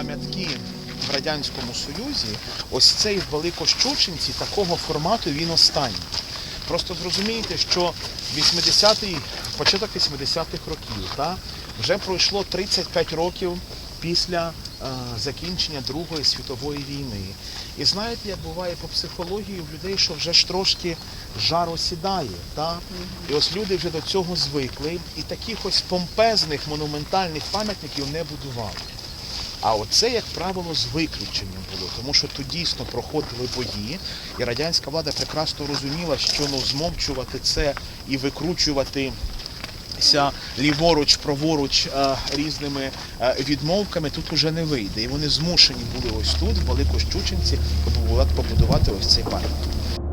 пам'ятки в Радянському Союзі, ось цей Великощучинці такого формату він останній. Просто зрозумієте, що 80-й, початок 80-х років, та, вже пройшло 35 років після е, закінчення Другої світової війни. І знаєте, як буває по психології в людей, що вже ж трошки жар осідає. Та? І ось люди вже до цього звикли, і таких ось помпезних монументальних пам'ятників не будували. А оце, як правило, з виключенням було, тому що тут дійсно проходили бої, і радянська влада прекрасно розуміла, що ну, змовчувати це і викручувати ліворуч, праворуч е, різними е, відмовками тут уже не вийде. І вони змушені були ось тут, в Великощучинці, побудувати- ось цей пам'ятник.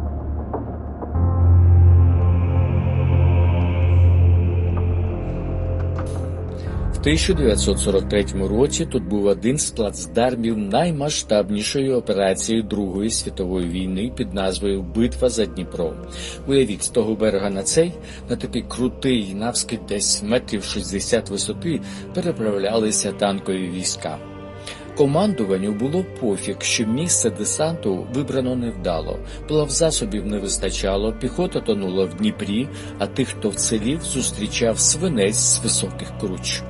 1943 році тут був один з плацдармів наймасштабнішої операції Другої світової війни під назвою Битва за Дніпро. Уявіть, з того берега на цей, на такий крутий, навскид десь метрів 60 висоти, переправлялися танкові війська. Командуванню було пофіг, що місце десанту вибрано невдало. Плавзасобів не вистачало, піхота тонула в Дніпрі, а тих, хто вцелів, зустрічав свинець з високих круч.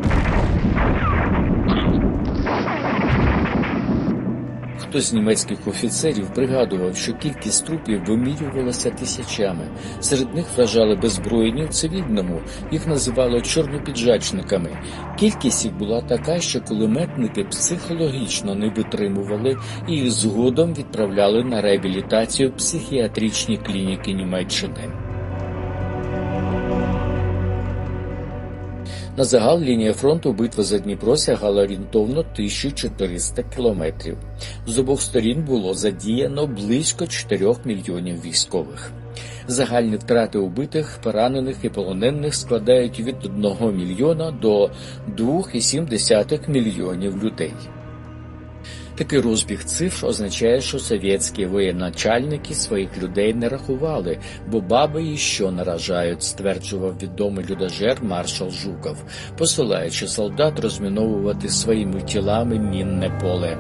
Хтось з німецьких офіцерів пригадував, що кількість трупів вимірювалася тисячами. Серед них вражали беззбройні в цивільному, їх називали чорнопіджачниками. Кількість їх була така, що кулеметники психологічно не витримували і їх згодом відправляли на реабілітацію психіатричні клініки Німеччини. На загал лінія фронту битва за Дніпро сягала орієнтовно 1400 кілометрів. З обох сторін було задіяно близько 4 мільйонів військових. Загальні втрати убитих, поранених і полонених складають від 1 мільйона до 2,7 мільйонів людей. Такий розбіг цифр означає, що совєтські воєначальники своїх людей не рахували, бо баби і що наражають, стверджував відомий людожер маршал Жуков, посилаючи солдат розміновувати своїми тілами мінне поле.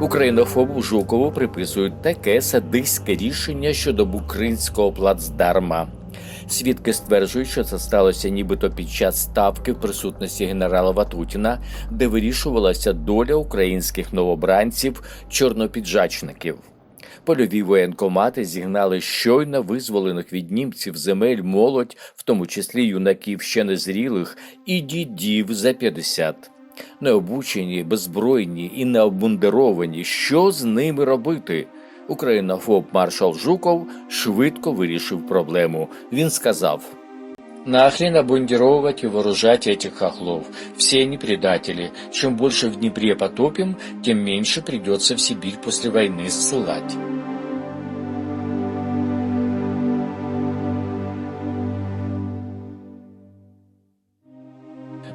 Українофобу Жукову приписують таке садистське рішення щодо букринського плацдарма. Свідки стверджують, що це сталося нібито під час ставки в присутності генерала Ватутіна, де вирішувалася доля українських новобранців чорнопіджачників. Польові воєнкомати зігнали щойно визволених від німців земель молодь, в тому числі юнаків ще незрілих, і дідів за 50. Необучені, беззбройні і необмундировані. Що з ними робити? Українофоб маршал Жуков швидко вирішив проблему. Він сказав: Нахрен обмундировывать и вооружать этих хохлов. Все они предатели. Чем больше в Днепре потопим, тем меньше придется в Сибирь после войны ссылать.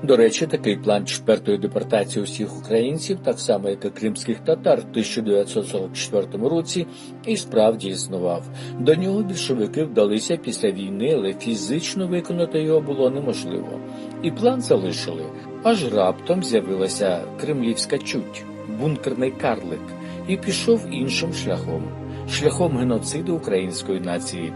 До речі, такий план четвертої депортації усіх українців, так само як і кримських татар в 1944 році, і справді існував. До нього більшовики вдалися після війни, але фізично виконати його було неможливо. І план залишили. Аж раптом з'явилася кремлівська чуть, бункерний карлик, і пішов іншим шляхом шляхом геноциду української нації.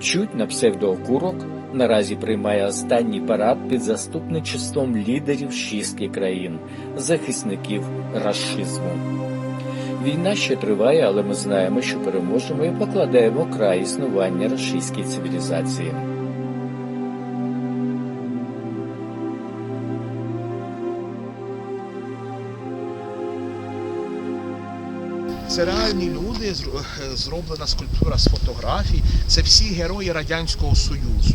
Чуть на псевдоокурок наразі приймає останній парад під заступничеством лідерів шістки країн, захисників рашизму. Війна ще триває, але ми знаємо, що переможемо і покладаємо край існування рашистській цивілізації. Це реальні люди, е, зроблена скульптура з фотографій. Це всі герої Радянського Союзу,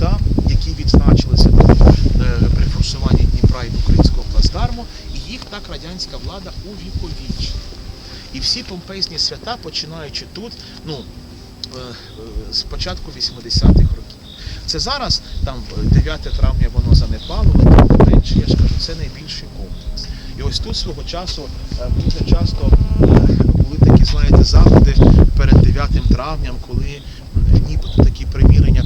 та, які відзначилися е, при форсуванні Дніпра і Українського плацдарму, і їх так радянська влада увіковічила. І всі помпезні свята, починаючи тут, ну, е, е, з початку 80-х років. Це зараз, там е, 9 травня воно занепало, але менше, я ж кажу, це найбільший комплекс. І ось тут свого часу дуже часто були такі, знаєте, заходи перед 9 травням, коли нібито такі примірення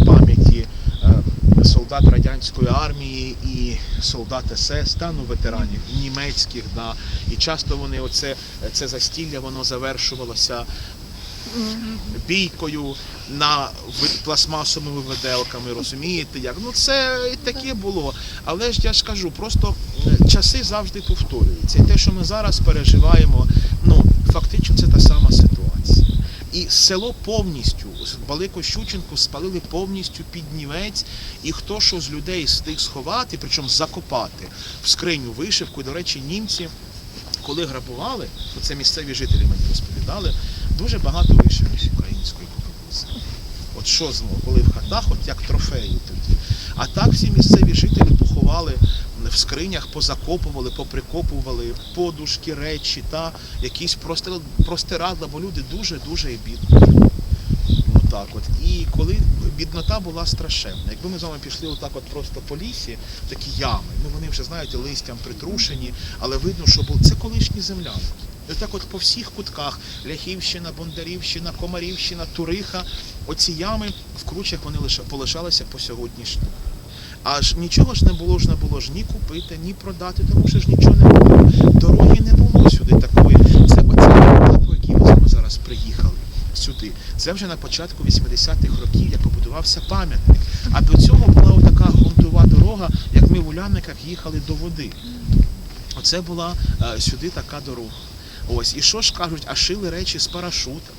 солдат радянської армії і солдат СС, та, ну, ветеранів німецьких, да. і часто вони оце це застілля воно завершувалося бійкою на пластмасовими виделками, розумієте як? Ну це і таке було. Але ж я ж кажу, просто е, часи завжди повторюються. І те, що ми зараз переживаємо, ну фактично це та сама ситуація. І село повністю, Балико-Щученку спалили повністю під нівець, і хто що з людей встиг сховати, причому закопати в скриню вишивку. До речі, німці, коли грабували, це місцеві жителі мені розповідали, дуже багато вишивок української кукурудзи. От що знову, коли в хатах, от як трофеї тоді. А так всі місцеві жителі поховали в скринях, позакопували, поприкопували подушки, речі, та якісь простирадла, бо люди дуже-дуже бідні. Отак от. І коли біднота була страшенна. Якби ми з вами пішли отак от просто по лісі, такі ями, ну вони вже знаєте, листям притрушені, але видно, що був це колишні землянки. І отак от по всіх кутках Ляхівщина, Бондарівщина, Комарівщина, Туриха, оці ями в кручах вони лише полишалися по сьогоднішній. Аж нічого ж не було ж не було ж ні купити, ні продати, тому що ж нічого не було. Дороги не було сюди такої. Це оця по якій ми зараз приїхали сюди. Це вже на початку 80-х років, як побудувався пам'ятник. А до цього була така грунтова дорога, як ми в Уляниках їхали до води. Оце була е, сюди така дорога. Ось, і що ж кажуть, а шили речі з парашута.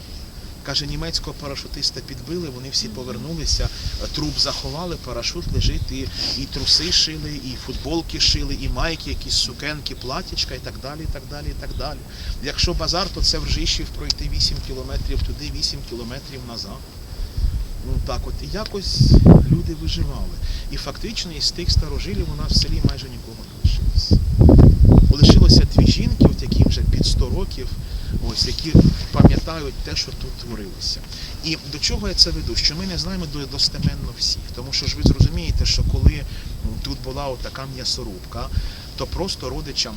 Каже, німецького парашутиста підбили, вони всі повернулися, труп заховали, парашут лежить, і, і труси шили, і футболки шили, і майки, якісь сукенки, платічка і так далі, і так далі, і так далі. Якщо базар, то це в Ржищів пройти 8 кілометрів туди, 8 кілометрів назад. Ну так от, і якось люди виживали. І фактично із тих старожилів у нас в селі майже нікого не лишилось. Лишилося дві жінки, от яким вже під 100 років, ось які пам'ятають те, що тут творилося. І до чого я це веду? Що ми не знаємо до- достеменно всіх. Тому що ж ви зрозумієте, що коли тут була така м'ясорубка, то просто родичам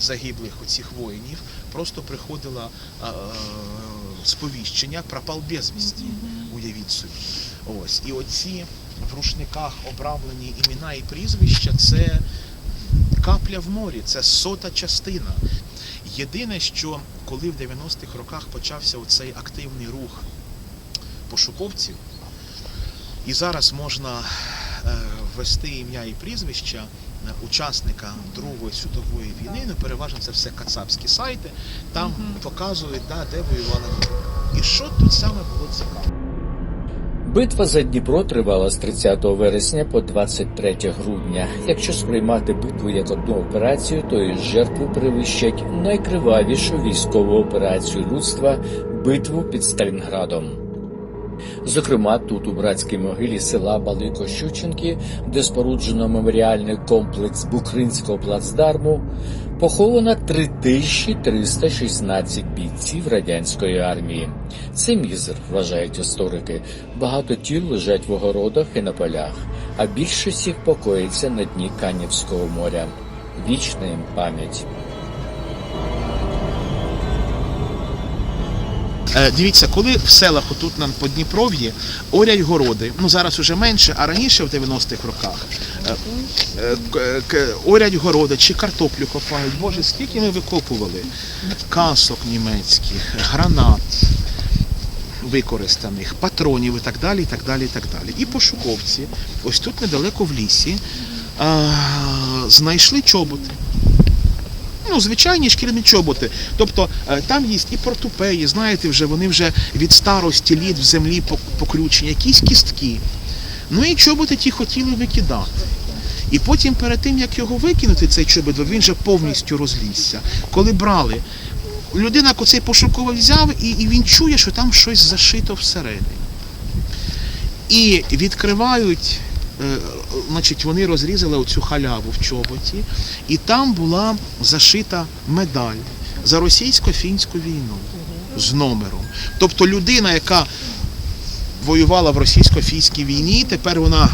загиблих оцих воїнів просто приходило а, сповіщення пропав безвісті. Уявіть собі. Ось. І оці в рушниках обрамлені імена і прізвища це капля в морі, це сота частина. Єдине, що коли в 90-х роках почався оцей активний рух пошуковців, і зараз можна е, ввести ім'я і прізвища е, учасника Другої світової війни, ну переважно це все кацапські сайти, там показують, да, де воювали. І що тут саме було цікаво? Битва за Дніпро тривала з 30 вересня по 23 грудня. Якщо сприймати битву як одну операцію, то і жертви перевищать найкривавішу військову операцію людства битву під Сталінградом. Зокрема, тут у братській могилі села Балико-Щученки, де споруджено меморіальний комплекс Букринського плацдарму, поховано 3316 бійців радянської армії. Це мізер, вважають історики. Багато тіл лежать в огородах і на полях, а більшість їх покоїться на дні Канівського моря. Вічна їм пам'ять. Дивіться, коли в селах отут нам по Дніпров'ї орять городи, ну зараз уже менше, а раніше в 90-х роках е, е, орять городи чи картоплю копають. Боже, скільки ми викопували касок німецьких, гранат використаних, патронів і так далі, і так далі, і так далі. І пошуковці, ось тут недалеко в лісі, знайшли чоботи. Ну, звичайні шкіряні чоботи. Тобто е, там є і портупеї, знаєте, вже вони вже від старості літ в землі пок- покручені, якісь кістки. Ну і чоботи ті хотіли викидати. І потім, перед тим як його викинути, цей чобот, бо він вже повністю розлізся. Коли брали, людина оцей пошуковий взяв, і, і він чує, що там щось зашито всередині. І відкривають, значить, вони розрізали оцю халяву в чоботі, і там була зашита медаль за російсько-фінську війну з номером. Тобто людина, яка воювала в російсько-фінській війні, тепер вона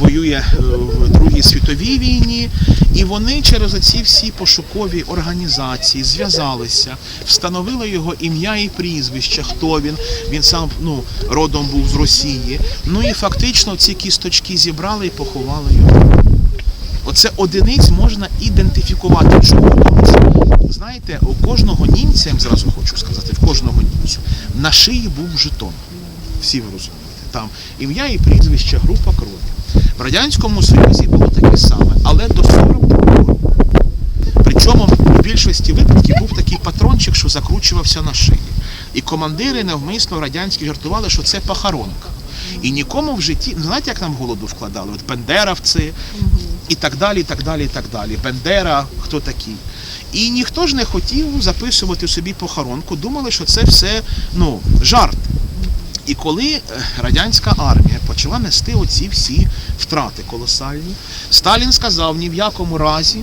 воює е, в Другій світовій війні, і вони через оці всі пошукові організації зв'язалися, встановили його ім'я і прізвище, хто він. Він сам ну, родом був з Росії. Ну і фактично ці кісточки зібрали і поховали його. Оце одиниць можна ідентифікувати. Чому? Тому що, знаєте, у кожного німця, я зразу хочу сказати, в кожного німця на шиї був жетон. Всі ви розумієте. Там ім'я і прізвище, група крові. В Радянському Союзі було таке саме, але до 42 року. Причому в більшості випадків був такий патрончик, що закручувався на шиї. І командири навмисно радянські жартували, що це похоронка. І нікому в житті, ну, знаєте, як нам голоду вкладали? От бендеровці і так далі, і так далі, і так далі. Бендера, хто такий. І ніхто ж не хотів записувати собі похоронку, думали, що це все ну, жарт. І коли е, радянська армія почала нести оці всі втрати колосальні, Сталін сказав ні в якому разі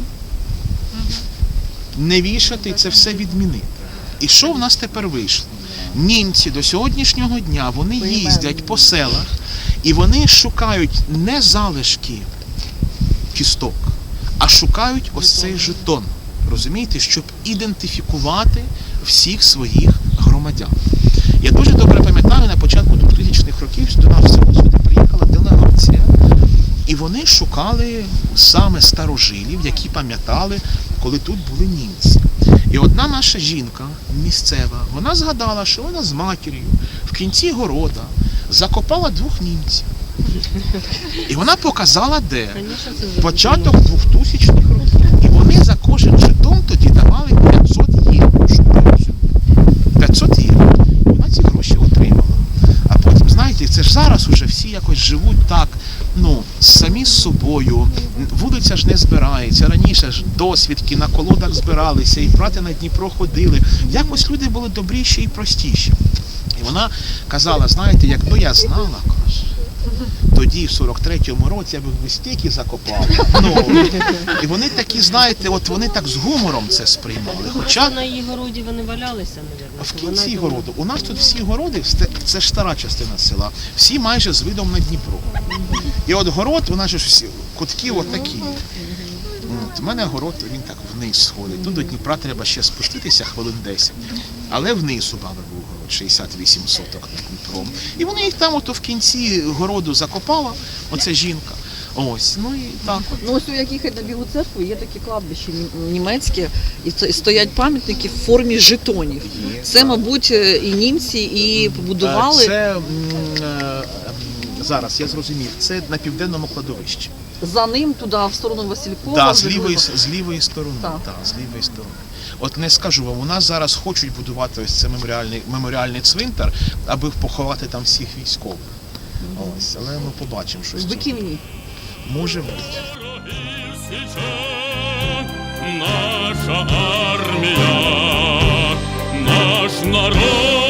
не вішати це все відмінити. І що в нас тепер вийшло? Німці до сьогоднішнього дня вони їздять по селах і вони шукають не залишки кісток, а шукають ось цей жетон. Розумієте, щоб ідентифікувати всіх своїх громадян. Я дуже добре пам'ятаю, на початку 2000-х років до нас в сюди приїхала делегація, і вони шукали саме старожилів, які пам'ятали, коли тут були німці. І одна наша жінка місцева, вона згадала, що вона з матір'ю в кінці города закопала двох німців. І вона показала, де початок 2000-х років. І вони за кожен жетон тоді давали 500 євро, щоб ви розуміли. 500 євро. І вона ці гроші отримала. А потім, знаєте, це ж зараз уже всі якось живуть так, ну, самі з собою. Вулиця ж не збирається. Раніше ж досвідки на колодах збиралися, і брати на Дніпро ходили. Якось люди були добріші і простіші. І вона казала, знаєте, якби я знала, каже, тоді, в 43-му році, я б ви стільки закопав. Ну, і вони такі, знаєте, от вони так з гумором це сприймали. Хоча на її городі вони валялися, мабуть. в кінці городу. У нас тут всі городи, це ж стара частина села, всі майже з видом на Дніпро. І от город, у нас же ж всі кутки от такі. От, у мене город, він так вниз сходить. Тут до Дніпра треба ще спуститися хвилин 10. Але вниз у баби був город, 68 соток над Дніпром. І вони їх там ото в кінці городу закопала, оця жінка. Ось, ну і так. от. Ну ось у як їхати на Білу церкву є такі кладбища нім- німецькі, і це- і стоять пам'ятники в формі жетонів. Є, Це, так. мабуть, е, і німці і побудували Це м, е, м, зараз, я зрозумів, це на південному кладовищі за ним туди, в сторону Василькова. Так, з лівої з лівої сторони. Так. Так, з лівої сторони. От не скажу вам, у нас зараз хочуть будувати ось цей меморіальний меморіальний цвинтар, аби поховати там всіх військових. Угу. Ось, але ми побачимо щось. Виківні. Може бути. Наша армія, наш народ.